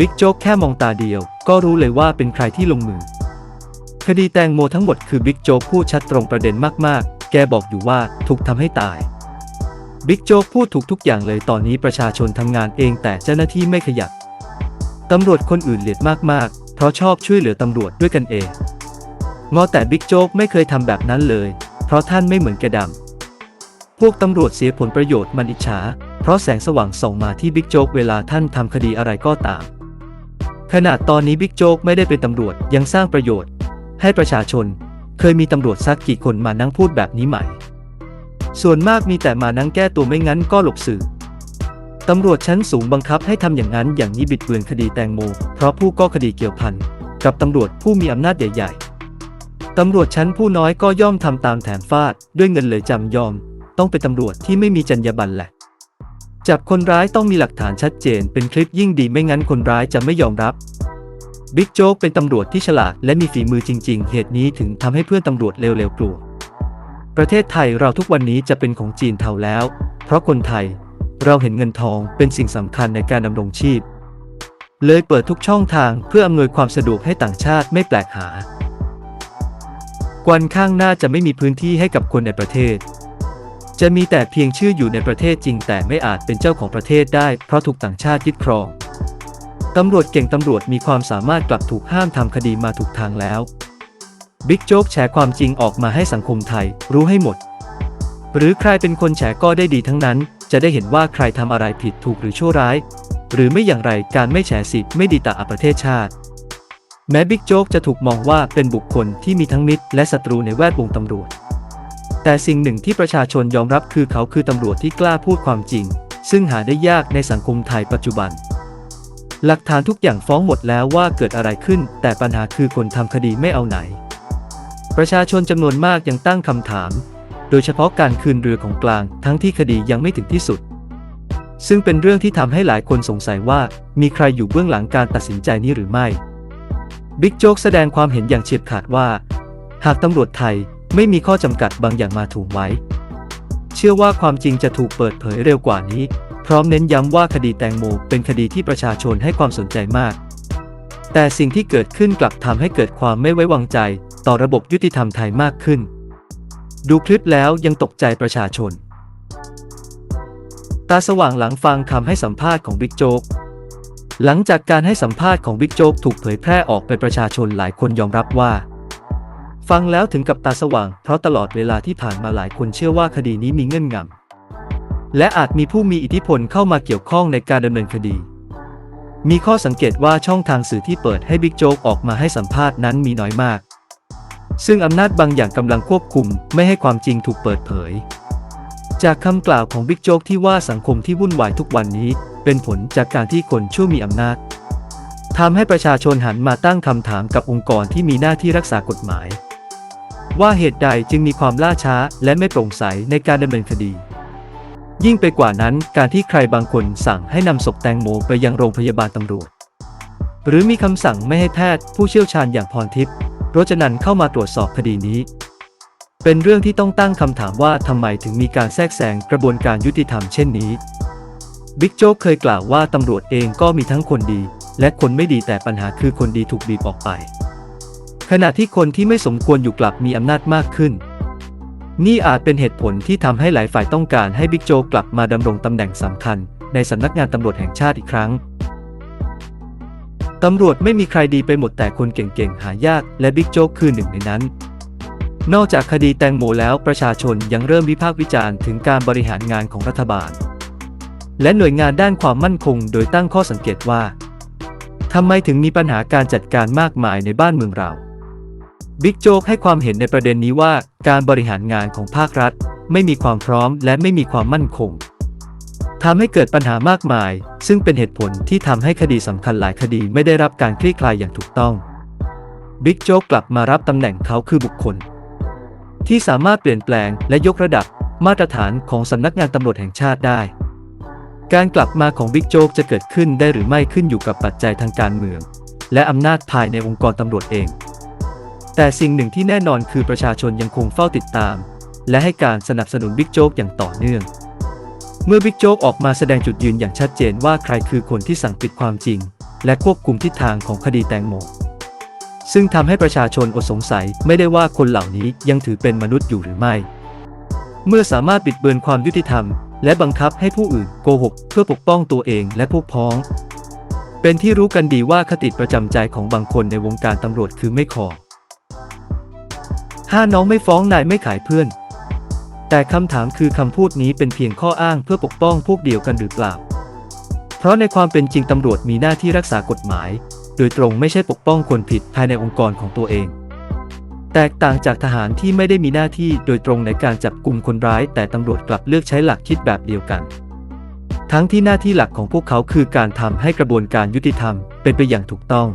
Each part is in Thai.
บิ๊กโจ๊กแค่มองตาเดียว ก็รู้เลยว่าเป็นใครที่ลงมือ คดีแตงโมทั้งหมดคือบิ๊กโจ๊กพูดชัดตรงประเด็นมากๆ แกบอกอยู่ว่าถูกทำให้ตายบิ๊กโจ๊กพูดถูกทุกอย่างเลยตอนนี้ประชาชนทำงานเองแต่เจ้าหน้าที่ไม่ขยับตำรวจคนอื่นเหลียดมากๆ เพราะชอบช่วยเหลือตำรวจด้วยกันเองงอแต่บิ๊กโจ๊กไม่เคยทำแบบนั้นเลย เพราะท่านไม่เหมือนแกดำพวกตำรวจเสียผลประโยชน์มันอิจฉา เพราะแสงสว่างส่องมาที่บิ๊กโจ๊กเวลาท่านทำคดีอะไรก็ตาม ขนาดตอนนี้บิ๊กโจ๊กไม่ได้เป็นตำรวจยังสร้างประโยชน์ ให้ประชาชน เคยมีตำรวจสักกี่คนมานั่งพูดแบบนี้ไหมส่วนมากมีแต่มานั่งแก้ตัวไม่งั้นก็หลบสื่อตำรวจชั้นสูงบังคับให้ทำอย่างนั้นอย่างนี้บิดเบือนคดีแตงโม เพราะผู้ก็คดีเกี่ยวพันกับตำรวจผู้มีอำนาจใหญ่ ๆ ตำรวจชั้นผู้น้อยก็ย่อมทำตามแถมฟาดด้วยเงินเลยจำยอม ต้องเป็นตำรวจที่ไม่มีจรรยาบรรณแหละ จับคนร้ายต้องมีหลักฐานชัดเจนเป็นคลิปยิ่งดีไม่งั้นคนร้ายจะไม่ยอมรับบิ๊กโจ๊กเป็นตำรวจที่ฉลาดและมีฝีมือจริง ๆ เหตุนี้ถึงทำให้เพื่อนตำรวจเร็วๆกลัว ประเทศไทยเราทุกวันนี้จะเป็นของจีนเท่าแล้ว เพราะคนไทยเราเห็นเงินทองเป็นสิ่งสำคัญในการดำรงชีพ เลยเปิดทุกช่องทางเพื่ออำนวยความสะดวกให้ต่างชาติไม่แปลกหา กวันข้างหน้าจะไม่มีพื้นที่ให้กับคนในประเทศ จะมีแต่เพียงชื่ออยู่ในประเทศจริง แต่ไม่อาจเป็นเจ้าของประเทศได้ เพราะถูกต่างชาติยึดครองตำรวจเก่งตำรวจมีความสามารถกลับถูกห้ามทำคดีมาถูกทางแล้วบิ๊กโจ๊กแฉความจริงออกมาให้สังคมไทย รู้ให้หมด หรือใครเป็นคนแฉก็ได้ดีทั้งนั้น จะได้เห็นว่าใครทำอะไรผิดถูกหรือชั่วร้าย หรือไม่อย่างไรการไม่แฉสิทธิ์ไม่ดีต่อประเทศชาติ แม้บิ๊กโจ๊กจะถูกมองว่าเป็นบุคคลที่มีทั้งมิตรและศัตรูในแวดวงตำรวจ แต่สิ่งหนึ่งที่ประชาชนยอมรับคือเขาคือตำรวจที่กล้าพูดความจริง ซึ่งหาได้ยากในสังคมไทยปัจจุบัน หลักฐานทุกอย่างฟ้องหมดแล้วว่าเกิดอะไรขึ้น แต่ปัญหาคือคนทำคดีไม่เอาไหน ประชาชนจำนวนมากยังตั้งคำถาม โดยเฉพาะการคืนเรือของกลาง ทั้งที่คดียังไม่ถึงที่สุด ซึ่งเป็นเรื่องที่ทำให้หลายคนสงสัยว่า มีใครอยู่เบื้องหลังการตัดสินใจนี้หรือไม่บิ๊กโจ๊กแสดงความเห็นอย่างเฉียบขาดว่า หากตำรวจไทย ไม่มีข้อจำกัดบางอย่างมาถูกไว้ เชื่อว่าความจริงจะถูกเปิดเผยเร็วกว่านี้ พร้อมเน้นย้ำว่าคดีแตงโมเป็นคดีที่ประชาชนให้ความสนใจมาก แต่สิ่งที่เกิดขึ้นกลับทำให้เกิดความไม่ไว้วางใจ ต่อระบบยุติธรรมไทยมากขึ้น ดูคลิปแล้วยังตกใจประชาชน ตาสว่างหลังฟังคำให้สัมภาษณ์ของบิ๊กโจ๊กหลังจากการให้สัมภาษณ์ของบิ๊กโจ๊กถูกเผยแพร่ออกไปประชาชนหลายคนยอมรับว่า ฟังแล้วถึงกับตาสว่าง เพราะตลอดเวลาที่ผ่านมาหลายคนเชื่อว่าคดีนี้มีเงื่อนงำ และอาจมีผู้มีอิทธิพลเข้ามาเกี่ยวข้องในการดำเนินคดี มีข้อสังเกตว่าช่องทางสื่อที่เปิดให้บิ๊กโจ๊กออกมาให้สัมภาษณ์นั้นมีน้อยมาก ซึ่งอำนาจบางอย่างกำลังควบคุมไม่ให้ความจริงถูกเปิดเผย จากคำกล่าวของบิ๊กโจ๊กที่ว่าสังคมที่วุ่นวายทุกวันนี้ เป็นผลจากการที่คนชั่วมีอำนาจทำให้ประชาชนหันมาตั้งคำถามกับองค์กรที่มีหน้าที่รักษากฎหมาย ว่าเหตุใดจึงมีความล่าช้าและไม่โปร่งใสในการดำเนินคดี ยิ่งไปกว่านั้นการที่ใครบางคนสั่งให้นำศพแตงโมไปยังโรงพยาบาลตำรวจ หรือมีคำสั่งไม่ให้แพทย์ผู้เชี่ยวชาญอย่างพรทิพย์โรจนันท์เข้ามาตรวจสอบคดีนี้ เป็นเรื่องที่ต้องตั้งคำถามว่าทำไมถึงมีการแทรกแซงกระบวนการยุติธรรมเช่นนี้บิ๊กโจ๊กเคยกล่าวว่าตำรวจเองก็มีทั้งคนดี และคนไม่ดีแต่ปัญหาคือคนดีถูกบีบออกไป ขณะที่คนที่ไม่สมควรอยู่กลับมีอำนาจมากขึ้น นี่อาจเป็นเหตุผลที่ทำให้หลายฝ่ายต้องการให้บิ๊กโจกกลับมาดำรงตำแหน่งสำคัญ ในสำนักงานตำรวจแห่งชาติอีกครั้งตำรวจไม่มีใครดีไปหมดแต่คนเก่งๆ หายาก และบิ๊กโจ๊กคือหนึ่งในนั้น นอกจากคดีแตงโมแล้วประชาชนยังเริ่มวิพากษ์วิจารณ์ถึงการบริหารงานของรัฐบาล และหน่วยงานด้านความมั่นคงโดยตั้งข้อสังเกตว่าทำไมถึงมีปัญหาการจัดการมากมายในบ้านเมืองเรา บิ๊กโจ๊กให้ความเห็นในประเด็นนี้ว่า การบริหารงานของภาครัฐ ไม่มีความพร้อมและไม่มีความมั่นคงทำให้เกิดปัญหามากมาย ซึ่งเป็นเหตุผลที่ทำให้คดีสำคัญหลายคดีไม่ได้รับการคลี่คลายอย่างถูกต้อง บิ๊กโจ๊กกลับมารับตำแหน่งเขาคือบุคคล ที่สามารถเปลี่ยนแปลงและยกระดับมาตรฐานของสำนักงานตำรวจแห่งชาติได้ การกลับมาของบิ๊กโจ๊กจะเกิดขึ้นได้หรือไม่ขึ้นอยู่กับปัจจัยทางการเมือง และอำนาจภายในองค์กรตำรวจเอง แต่สิ่งหนึ่งที่แน่นอนคือประชาชนยังคงเฝ้าติดตาม และให้การสนับสนุนบิ๊กโจ๊กอย่างต่อเนื่อง เมื่อบิ๊กโจ๊กออกมาแสดงจุดยืนอย่างชัดเจนว่าใครคือคนที่สั่งปิดความจริง และควบคุมทิศทางของคดีแตงโมซึ่งทำให้ประชาชนอดสงสัยไม่ได้ว่าคนเหล่านี้ยังถือเป็นมนุษย์อยู่หรือไม่ เมื่อสามารถบิดเบือนความยุติธรรม และบังคับให้ผู้อื่นโกหก เพื่อปกป้องตัวเองและพวกพ้อง เป็นที่รู้กันดีว่าคติประจำใจของบางคนในวงการตำรวจคือไม่ขอ ห้าน้องไม่ฟ้องนายไม่ขายเพื่อน แต่คำถามคือคำพูดนี้เป็นเพียงข้ออ้างเพื่อปกป้องพวกเดียวกันหรือเปล่า เพราะในความเป็นจริงตำรวจมีหน้าที่รักษากฎหมาย โดยตรงไม่ใช่ปกป้องคนผิดภายในองค์กรของตัวเอง แตกต่างจากทหารที่ไม่ได้มีหน้าที่โดยตรงในการจับกลุ่มคนร้าย แต่ตำรวจกลับเลือกใช้หลักคิดแบบเดียวกัน ทั้งที่หน้าที่หลักของพวกเขาคือการทำให้กระบวนการยุติธรรมเป็นไปอย่างถูกต้อง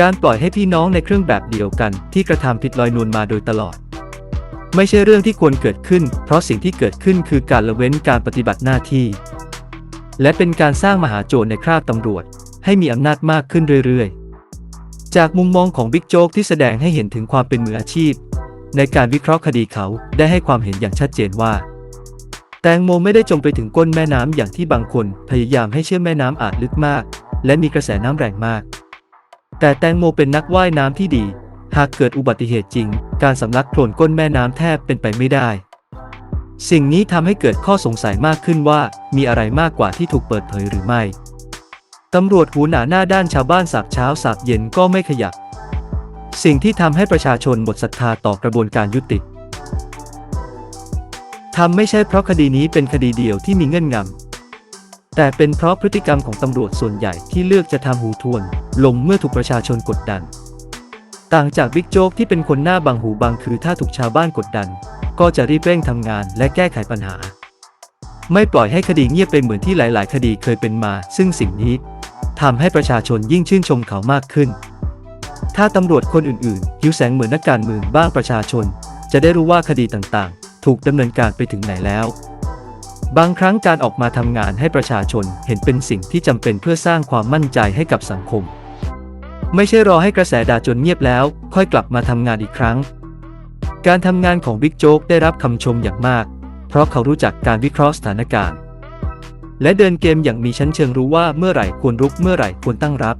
การปล่อยให้พี่น้องในเครื่องแบบเดียวกัน ที่กระทำผิดลอยนวลมาโดยตลอด ไม่ใช่เรื่องที่ควรเกิดขึ้น เพราะสิ่งที่เกิดขึ้นคือการละเว้นการปฏิบัติหน้าที่ และเป็นการสร้างมหาโจรในคราบตำรวจ ให้มีอำนาจมากขึ้นเรื่อยๆ จากมุมมองของบิ๊กโจ๊กที่แสดงให้เห็นถึงความเป็นมืออาชีพ ในการวิเคราะห์คดีเขาได้ให้ความเห็นอย่างชัดเจนว่า แตงโมไม่ได้จมไปถึงก้นแม่น้ำอย่างที่บางคนพยายามให้เชื่อแม่น้ำอาจลึกมาก และมีกระแสน้ำแรงมาก แต่แตงโมเป็นนักว่ายน้ำที่ดี หากเกิดอุบัติเหตุจริง การสำลักโคลนก้นแม่น้ำแทบเป็นไปไม่ได้ สิ่งนี้ทำให้เกิดข้อสงสัยมากขึ้นว่า มีอะไรมากกว่าที่ถูกเปิดเผยหรือไม่ตำรวจหูหนาหน้าด้านชาวบ้านสาบเช้าสาบเย็นก็ไม่ขยับ สิ่งที่ทำให้ประชาชนหมดศรัทธาต่อกระบวนการยุติทำไม่ใช่เพราะคดีนี้เป็นคดีเดียวที่มีเงื่อนงำ แต่เป็นเพราะพฤติกรรมของตำรวจส่วนใหญ่ที่เลือกจะทำหูทวน ลงเมื่อถูกประชาชนกดดัน ต่างจากบิ๊กโจ๊กที่เป็นคนหน้าบางหูบางคือถ้าถูกชาวบ้านกดดัน ก็จะรีบเร่งทำงานและแก้ไขปัญหา ไม่ปล่อยให้คดีเงียบไปเหมือนที่หลาย ๆ คดีเคยเป็นมา ซึ่งสิ่งนี้ทำให้ประชาชนยิ่งชื่นชมเขามากขึ้น ถ้าตำรวจคนอื่นๆหิวแสงเหมือนนักการเมืองบ้างประชาชน จะได้รู้ว่าคดีต่าง ๆ ถูกดำเนินการไปถึงไหนแล้ว บางครั้งการออกมาทำงานให้ประชาชนเห็นเป็นสิ่งที่จำเป็นเพื่อสร้างความมั่นใจให้กับสังคม ไม่ใช่รอให้กระแสด่าจนเงียบแล้ว ค่อยกลับมาทำงานอีกครั้ง การทำงานของบิ๊กโจ๊กได้รับคำชมอย่างมาก เพราะเขารู้จักการวิเคราะห์สถานการณ์ และเดินเกมอย่างมีชั้นเชิงรู้ว่าเมื่อไหร่ควรรุกเมื่อไหร่ควรตั้งรับ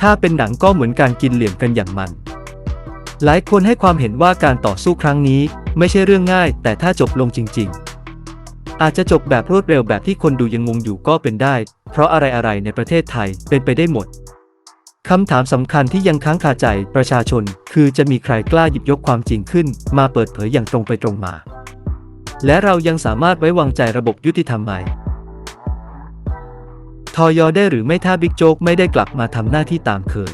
ถ้าเป็นหนังก็เหมือนการกินเหลี่ยมกันอย่างมัน หลายคนให้ความเห็นว่าการต่อสู้ครั้งนี้ ไม่ใช่เรื่องง่าย แต่ถ้าจบลงจริง ๆ อาจจะจบแบบรวดเร็วแบบที่คนดูยังงงอยู่ก็เป็นได้ เพราะอะไรๆในประเทศไทยเป็นไปได้หมดคำถามสำคัญที่ยังค้างคาใจประชาชน คือจะมีใครกล้าหยิบยกความจริงขึ้น มาเปิดเผยอย่างตรงไปตรงมา และเรายังสามารถไว้วางใจระบบยุติธรรมไหมทอยอได้หรือไม่ถ้าบิ๊กโจ๊กไม่ได้กลับมาทำหน้าที่ตามเคย